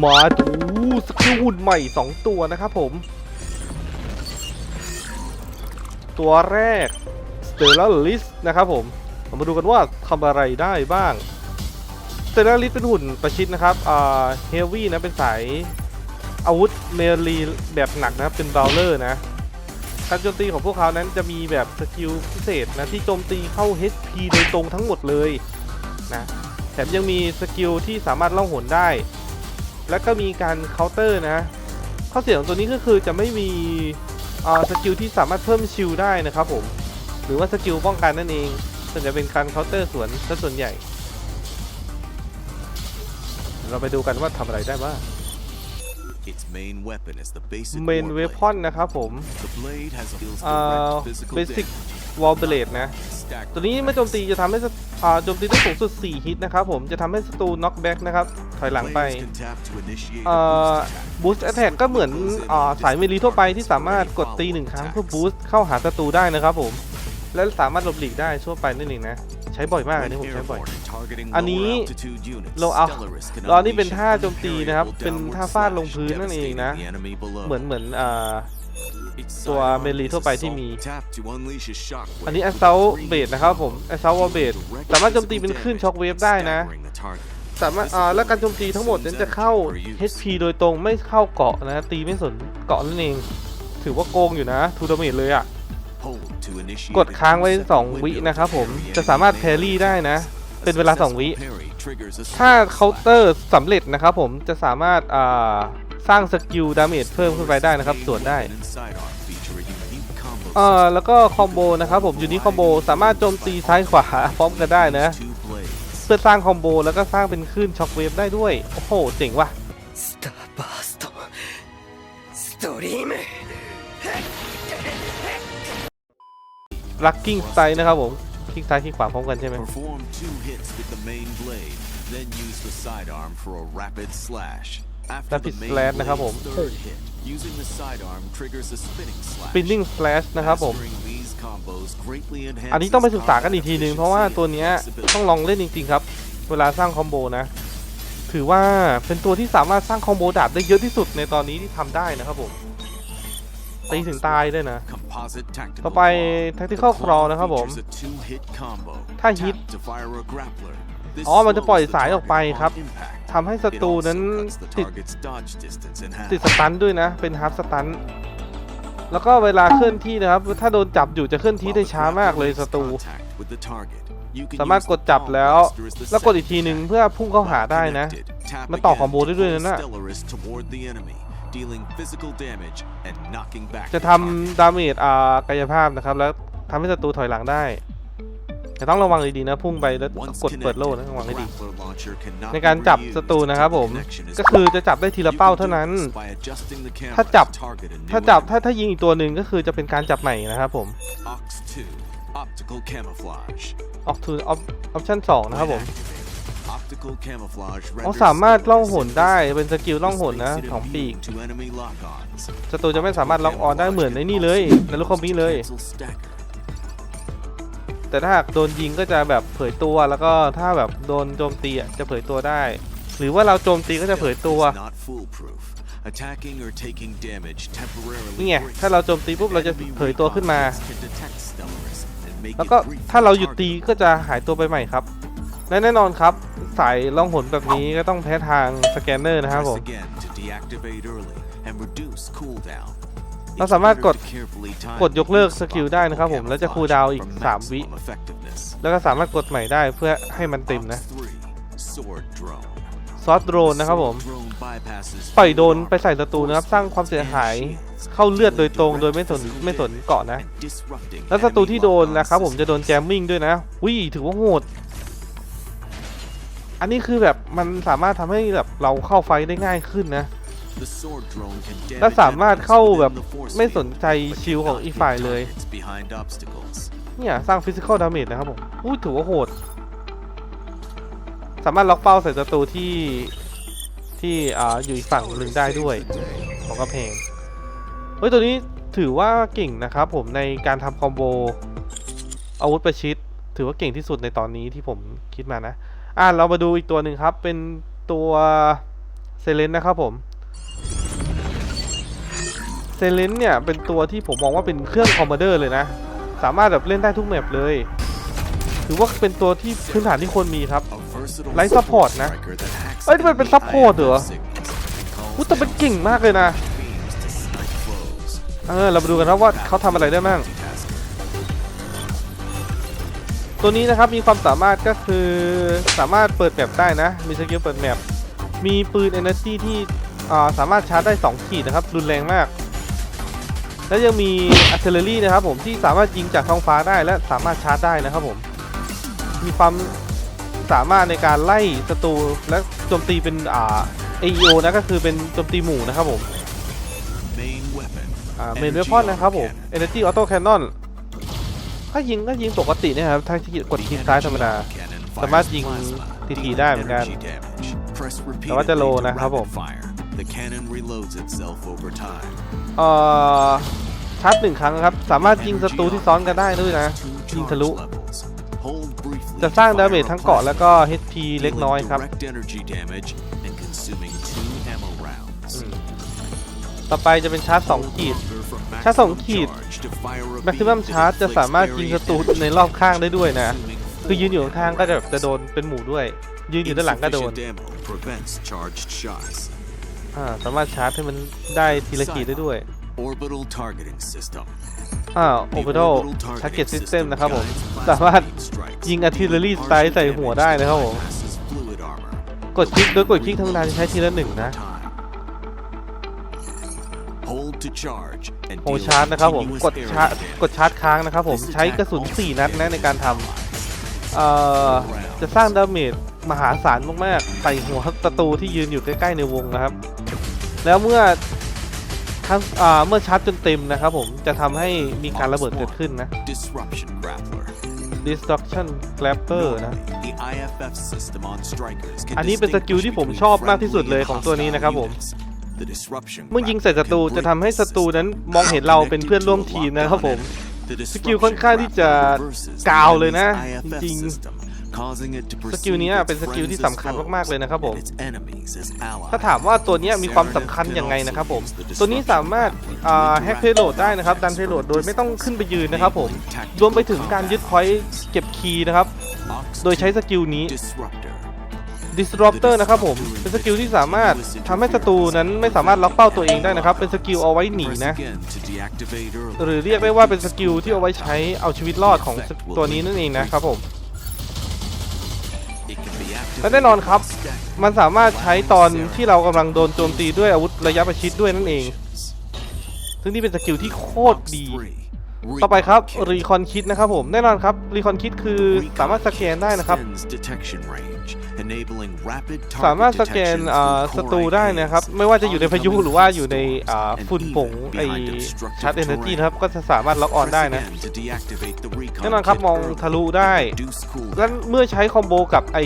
มาดูสกิลหุ่นใหม่ 2 ตัวนะครับผม ตัวแรก Stellar List นะครับผมเรามาดูกันว่าทำอะไรได้บ้าง Stellar List เป็นหุ่นประชิดนะครับอ่าเฮฟวี่นะเป็นสายอาวุธเมลีแบบหนักนะครับเป็นบ r ลเลอร์นะการโจมตีของพวกเขานั้นจะมีแบบสกิลพิเศษนะที่โจมตีเข้า HP โดยตรงทั้งหมดเลยนะแถมยังมีสกิลที่สามารถล่องหนได้ แล้วก็มีการเคาน์เตอร์นะข้อเสียของตัวนี้ก็คือจะไม่มีอ่าสกิลที่สามารถเพิ่มชิลได้นะครับผม หรือว่าสกิลป้องกันนั่นเองส่วนจะเป็นการเคาน์เตอร์สวนซะส่วนใหญ่ เราไปดูกันว่าทำอะไรได้บ้าง Its main weapon is the basic เมน war เว blade. พอนนะครับผม The blade has a deals อ่า direct physical เบสิก damage. วอลเบเลดนะ Stack ตัวนี้เมื่อโจมตีจะทำให้สอ่าโจมตีได้สูงสุด 4 ฮิตนะครับผมจะทำให้ศัตรูน็อกแบ็กนะครับ ถอยหลังไป Players can tap to initiate เอ่ a อ boost attack. บูสต์แอ t แทกก็เหมือนอ่าสายเมลีทั่วไปที่สามารถกดตีหนึ่งครั้งเพื่อบูสต์เข้าหาศัตรูได้นะครับผม และสามารถหลบหลีกได้ทั่วไปนั่นเองนะ ใช้บ่อยมากอันนี้ผม When ใช้บ่อย airborne and targeting อันนี้ lower altitude units, เราเอา Stellaris can เรานี่เป็น unleash ท่า an โจมตีนะครับ unparryable เป็น downward ท่าฟาดลง slash, พื้นนั่นเองนะ devastating the enemy below. เหมือนเหมือนอ่า Its ตัว sidearm เมลี is ทั่วไปที่ assault มี tap to unleash a shockwave อันนี้ with Assault three Blade นะครับผม Assault Wall Blade direct สามารถโจมตี physical เป็นคลื่น damage ช็อคเวฟได้นะ staggering the target. สามารถอ่าและการโจมตีทั้งหมดนั้นจะเข้า HP โดยตรงไม่เข้าเกาะนะตีไม่สนเกาะนั่นเอง ถือว่าโกงอยู่นะทูดาเมจเลยอะ Hold to initiate กด a ค้างไว้ two-second 2วิ window นะครับผม to parry จะสามารถ enemy แพรรี่ melee ได้นะ attacks. เป็นเวลา 2 วิ A successful parry triggers a ถ้า sprint เคาน์เตอร์สำเร็จนะครับผมจะสามารถอ่า สร้างสกิลดาเมจเพิ่มขึ้นไปได้นะครับส่วนได้เอ่อแล้วก็คอมโบนะครับผมอยู่นี้คอมโบสามารถโจมตีซ้ายขวาพร้อมกันได้นะเพื่อสร้างคอมโบแล้วก็สร้างเป็นคลื่นช็อคเวฟได้ด้วย โอ้โห เจ๋งว่ะรัลักกิ้งสไตล์นะครับผมคลิกซ้ายคลิกขวาพร้อมกันใช่ไหม After Rapid the main slash นะครับผม blade's third hit, using the sidearm triggers a spinning slash. สปินนิ่งสแลชนะครับผม Mastering these combos greatly อันนี้ enhances ต้องไปศึกษากันอีกทีนึง combat เพราะว่าตัวเนี้ย efficiency and ต้องลองเล่นจริง ๆ ครับ เวลาสร้างคอมโบนะ ถือว่าเป็นตัวที่สามารถสร้างคอมโบดาบได้เยอะที่สุดในตอนนี้ที่ทำได้นะครับผมตีถึงตายด้วยนะ Composite tactical ต่อไป claw. Tactical The Claw claw นะครับผม features a two-hit combo. ถ้า Tap hit to fire a grappler. This อ๋อ มันจะ slows ปล่อย the สายออกไป target ครับ on impact. ทำให้ศั It ตรู also นั้น cuts the ติด target's dodge distance in half. ติดสตันด้วยนะ เป็นฮาร์ s สตันแล้วก็เวลาเคลื่อนที่นะครับ ถ้าโดนจับอยู่จะเคลื่อนที่ While ได้ the ช้ามาก grappler เลย makes ศัตรู contact with the target, you can สามารถ use ก the ดจับ palm แล้ว blaster as the แล้วกดอีก second ทีหนึ่ง attack. เพื่อพุ่งเข้าหา While ได้นะ connected, tap มันต่อ again คอมโบ to ได้ด้วย pull นะน่ะ Stellaris toward the enemy, dealing physical damage and knocking back จะ the ทำ target. ดาเมจอ่ากายภาพนะครับ แล้วทำให้ศัตรูถอยหลังได้ แต่ต้องระวังดีๆนะพุ่งไปแล้ว Once กดเปิด connected, โล่นะระวังให้ดี grappler launcher cannot ในการ be จับ reused ศัตรูนะครับ until ผ the ม connection is ก็คือ broken. จะจับได้ทีละ You เป้า can เท่า do นั้น this by adjusting the camera ถ้าจับ to target a new ถ้าจับ enemy. ถ้าถ้ายิงอีกตัวหนึ่งก็คือจะเป็นการจับใหม่นะครับผม Ox 2 Optical Camouflage ออกทูออปชั่นสองนะครับผม When activated, Optical camouflage เขา renders สามารถล่องหน Stellaris ได้เป็นสกิลล่องหน This นะ makes it ของปีก immune to enemy lock-ons. ศัตรูจะไม่สามารถล็อกออนได้เหมือนในนี่เลยในลูกคอมบี้เลย Cancel stagger. แต่ถ้าหากโดนยิงก็จะแบบเผยตัวแล้วก็ถ้าแบบโดนโจมตีอะจะเผยตัวได้ หรือว่าเราโจมตีก็จะเผยตัว Is not foolproof. Attacking or taking damage temporarily นี่ไง breaks ถ้าเราโจมตีปุ๊บเราจะ enemy เผยตัวขึ้นมา recon can detect Stellaris and make แล้ว it ก็ briefly ถ้าเราหยุดตี target ก็จะหายตัวไปใหม่ครับและแน่นอนครับ สายล่องหนแบบนี้ก็ต้องแพ้ทางสแกนเนอร์นะครับผ Press ม เรา It's สามารถ better กด to carefully time กดยกเลิก the use ส of กิลได้นะครับผม optical แล้วจะคูลดาวน์อีก camouflage 3วิ for maximum effectiveness. แล้วก็สามารถกดใหม่ได้เพื่อให้มันเต็มนะ Ops 3 Sword Drone ซอสโดรนนะครับผม Sword drone bypasses ปล่อยโดน field ไปใส่ศัตรูนะครับ สร้างความเสียหาย shields, เข้าเลือดโดยตรง dealing โดยไม่สน direct ไม่สน physical เกาะนะ and disrupting แล้วศัตรู enemy ที่โดน lock-on นะครับผมจะโดน systems. แจมมิ่งด้วยนะวิถือว่าโหดอันนี้คือแบบมันสามารถทำให้แบบเราเข้าไฟท์ได้ง่ายขึ้นนะ และสามารถเข้าแบบไม่สนใจชิลของอีกฝ่ายเลย เนี่ยสร้างฟิสิกอลดาเมจนะครับผมอู้ถือว่าโหด สามารถล็อกเป้าใส่ศัตรูที่ที่อ่าอยู่อีกฝั่งหนึ่งได้ด้วยของกระเพงเฮ้ยตัวนี้ถือว่าเก่งนะครับผมในการทำคอมโบอาวุธประชิด ถือว่าเก่งที่สุดในตอนนี้ที่ผมคิดมานะ อะเรามาดูอีกตัวหนึ่งครับ เป็นตัวเซเลนนะครับผม เซเลนเนี่ยเป็นตัวที่ผมมองว่าเป็นเครื่องคอมมานเดอร์เลยนะ สามารถแบบเล่นได้ทุกแมปเลย ถือว่าเป็นตัวที่พื้นฐานที่ควรมีครับ A versatile Light support นะ striker that hacks เอ้ยนี่มันเป็น enemy support เหรอ IFF signals and อุ๊ย calls แต่เป็นเก่งมากเลยนะ beams to snipe foes. เออ เรามาดูกันนะว่าเขาทำอะไรได้บ้างตัวนี้นะครับมีความสามารถก็คือสามารถเปิดแมปได้นะ มีสกิลเปิดแมปมีปืน Energy ที่อ่า สามารถชาร์จได้ 2 ขีดนะครับ รุนแรงมาก แล้วยังมี Artillery นะครับผมที่สามารถยิงจากท้องฟ้าได้และสามารถชาร์จได้นะครับผม มีความสามารถในการไล่ศัตรูและโจมตีเป็นอ่า AEO นะก็คือเป็นโจมตีหมู่นะครับผม Main weapon. อ่าเมน Energy เวพอนนะครับผม Auto-Cannon. Energy Auto Cannon ถ้ายิงก็ยิงปกติเนี่ยครับถ้ากดคลิกซ้ายธรรมดา Cannon สามารถ fires ยิง plasma, ทีๆได้เหมือนกัน energy damage. Press แต่ว่าจะ repeatedly โล to นะครับผม rapid fire. The cannon reloads itself over time. เอ่อชาร์จหนึ่งครั้งครับ สามารถยิงศัตรูที่ซ้อนกันได้ด้วยนะ ยิงทะลุ levels. Hold briefly จะสร้าง to ดา fire เมจ a ทั้งเกาะ plasma, แล้วก็ HP เล็กน้อย dealing ครับ direct energy damage and consuming two ammo rounds. ต่อไปจะเป็นชาร์จ2ขีด Longer for ชาร์จสอง maximum ขีด charge to fire a แม็กซิมัม beam ชาร์จ that จะสามารถ inflicts ยิง area ศัตรู damage, ในรอบข้างได้ด้วยนะ consuming คือยืนอยู่ full ข้างๆก็จะจะโดนเป็นหมู่ด้วย ยืนอยู่ด้านหลังก็โดน อ่าสามารถชาร์จให้มันได้ทีละขีดได้ด้วย Orbital targeting system. อ่า The Orbital orbital Target targeting System นะครับผม guides สามารถ plasma beam strikes ยิง artillery strike ใส่หัวได้นะครับผม Passes fluid armor กดคลิกโดยกดคลิกธรรมดาจะใช้ทีละหนึ่งนะ time. Hold to charge and โอ deal ชาร์จนะครับผม continuous กด area ชาร์จ damage. กดชาร์จค้างนะครับผม This ใช้ attack กระสุน also 4นัดนะ damage ในการท allies. ำเอ่อ จะสร้างดาเมจมหาศาลมาก ๆ ใส่หัวศัตรูที่ยืนอยู่ใกล้ ๆ ในวงนะครับ แล้วเมื่อทั้งอ่าเมื่อชาร์จจนเต็มนะครับผมจะทำให้มีการระเบิดเกิดขึ้นนะ Disruption grappler. destruction grabber นะ The IFF system on strikers can อันนี้เป็นสกิลที่ผมชอบมากที่สุดเลยของตัวนี้นะครับผม The disruption เมื่อยิงใส่ศัตรูจะทำให้ศัตรูนั้นมองเห็นเราเป็นเพื่อนร่วมทีมนะครับผม สกิลค่อนข้างที่จะกาวเลยนะ จริง สกิลเนี้ยเป็นสกิลที่สำคัญมากๆเลยนะครับผม ถ้าถามว่าตัวเนี้ยมีความสำคัญยังไงนะครับผม ตัวนี้สามารถอ่าแฮกเพโลดได้นะครับ ดันเพโลดโดยไม่ต้องขึ้นไปยืนนะครับผม รวมไปถึงการยึดพอยต์เก็บคีย์นะครับ โดยใช้สกิลนี้ disruptor นะครับผม เป็นสกิลที่สามารถทำให้ศัตรูนั้นไม่สามารถล็อกเป้าตัวเองได้นะครับ เป็นสกิลเอาไว้หนีนะ หรือเรียกได้ว่าเป็นสกิลที่เอาไว้ใช้เอาชีวิตรอดของตัวนี้นั่นเองนะครับผม และแน่นอนครับ มันสามารถใช้ตอนที่เรากำลังโดนโจมตีด้วยอาวุธระยะประชิดด้วยนั่นเอง ซึ่งนี่เป็นสกิลที่โคตรดี ต่อไปครับรีคอนคิดนะครับผมแน่นอนครับรีคอนคิดคือสามารถสแกนได้นะครับ สามารถสแกนอ่าศัตรูได้นะครับ ไม่ว่าจะอยู่ในพายุหรือว่าอยู่ในฝุ่นผงไอชาร์จเอเนอร์จีนะครับ ก็จะสามารถล็อกออนได้นะแน่นอนครับมองทะลุได้ และเมื่อใช้คอมโบกับไอ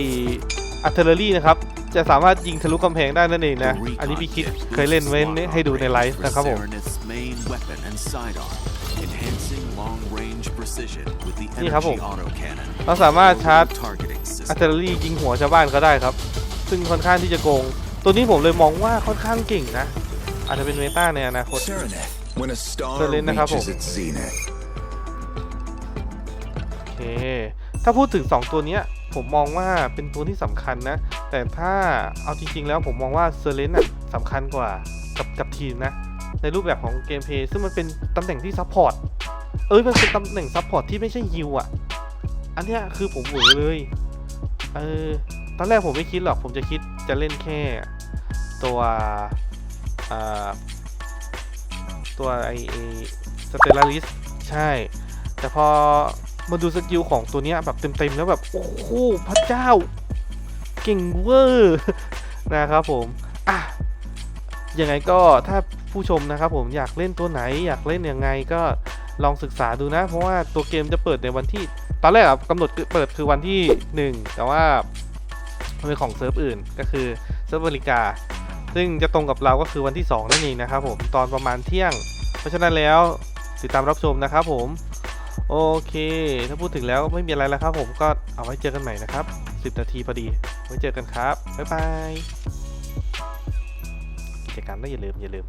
อัตเทอร์รี่นะครับ จะสามารถยิงทะลุกำแพงได้นั่นเองนะ อันนี้พี่คิดเคยเล่นไว้ให้ดูในไลฟ์นะครับผม นี่ครับผม เราสามารถชาร์จอัตเทอร์รี่ยิงหัวชาวบ้านก็ได้ครับ ซึ่งค่อนข้างที่จะโกง ตัวนี้ผมเลยมองว่าค่อนข้างเก่งนะ อาจจะเป็นเมตาในอนาคต Serenade. When a star Serenade นะครับผมโอเคถ้าพูดถึง 2 ตัวเนี้ย ผมมองว่าเป็นตัวที่สำคัญนะ แต่ถ้าเอาจริง ๆ แล้วผมมองว่าเซเลนน่ะสำคัญกว่ากับกับทีมนะ ในรูปแบบของเกมเพย์ซึ่งมันเป็นตำแหน่งที่ซัพพอร์ตเอ้ยมันเป็นตำแหน่งซัพพอร์ตที่ไม่ใช่ฮิวอะ อันเนี้ยคือผมหวือเลยเออตอนแรกผมไม่คิดหรอกผมจะคิดจะเล่นแค่ตัวอ่าตัวไอสเตลลาริสใช่ แต่พอ มาดูสกิลของตัวนี้แบบเต็มๆแล้วแบบโอ้โหพระเจ้า เก่งเวอร์นะครับผมอะยังไงก็ถ้าผู้ชมนะครับผมอยากเล่นตัวไหนอยากเล่นยังไงก็ลองศึกษาดูนะ เพราะว่าตัวเกมจะเปิดในวันที่ ตอนแรกอะกำหนดเปิดคือวันที่ 1 แต่ว่ามันเป็นของเซิร์ฟอื่นก็คือเซิร์ฟอเมริกา ซึ่งจะตรงกับเราก็คือวันที่ 2 นั่นเองนะครับผมตอนประมาณเที่ยง เพราะฉะนั้นแล้วติดตามรับชมนะครับผม โอเค ถ้าพูดถึงแล้วไม่มีอะไรแล้วครับผมก็เอาไว้เจอกันใหม่นะครับ 10 นาทีพอดี ไว้เจอกันครับ บ๊ายบายกิจกรรมนะอย่าลืมอย่าลืม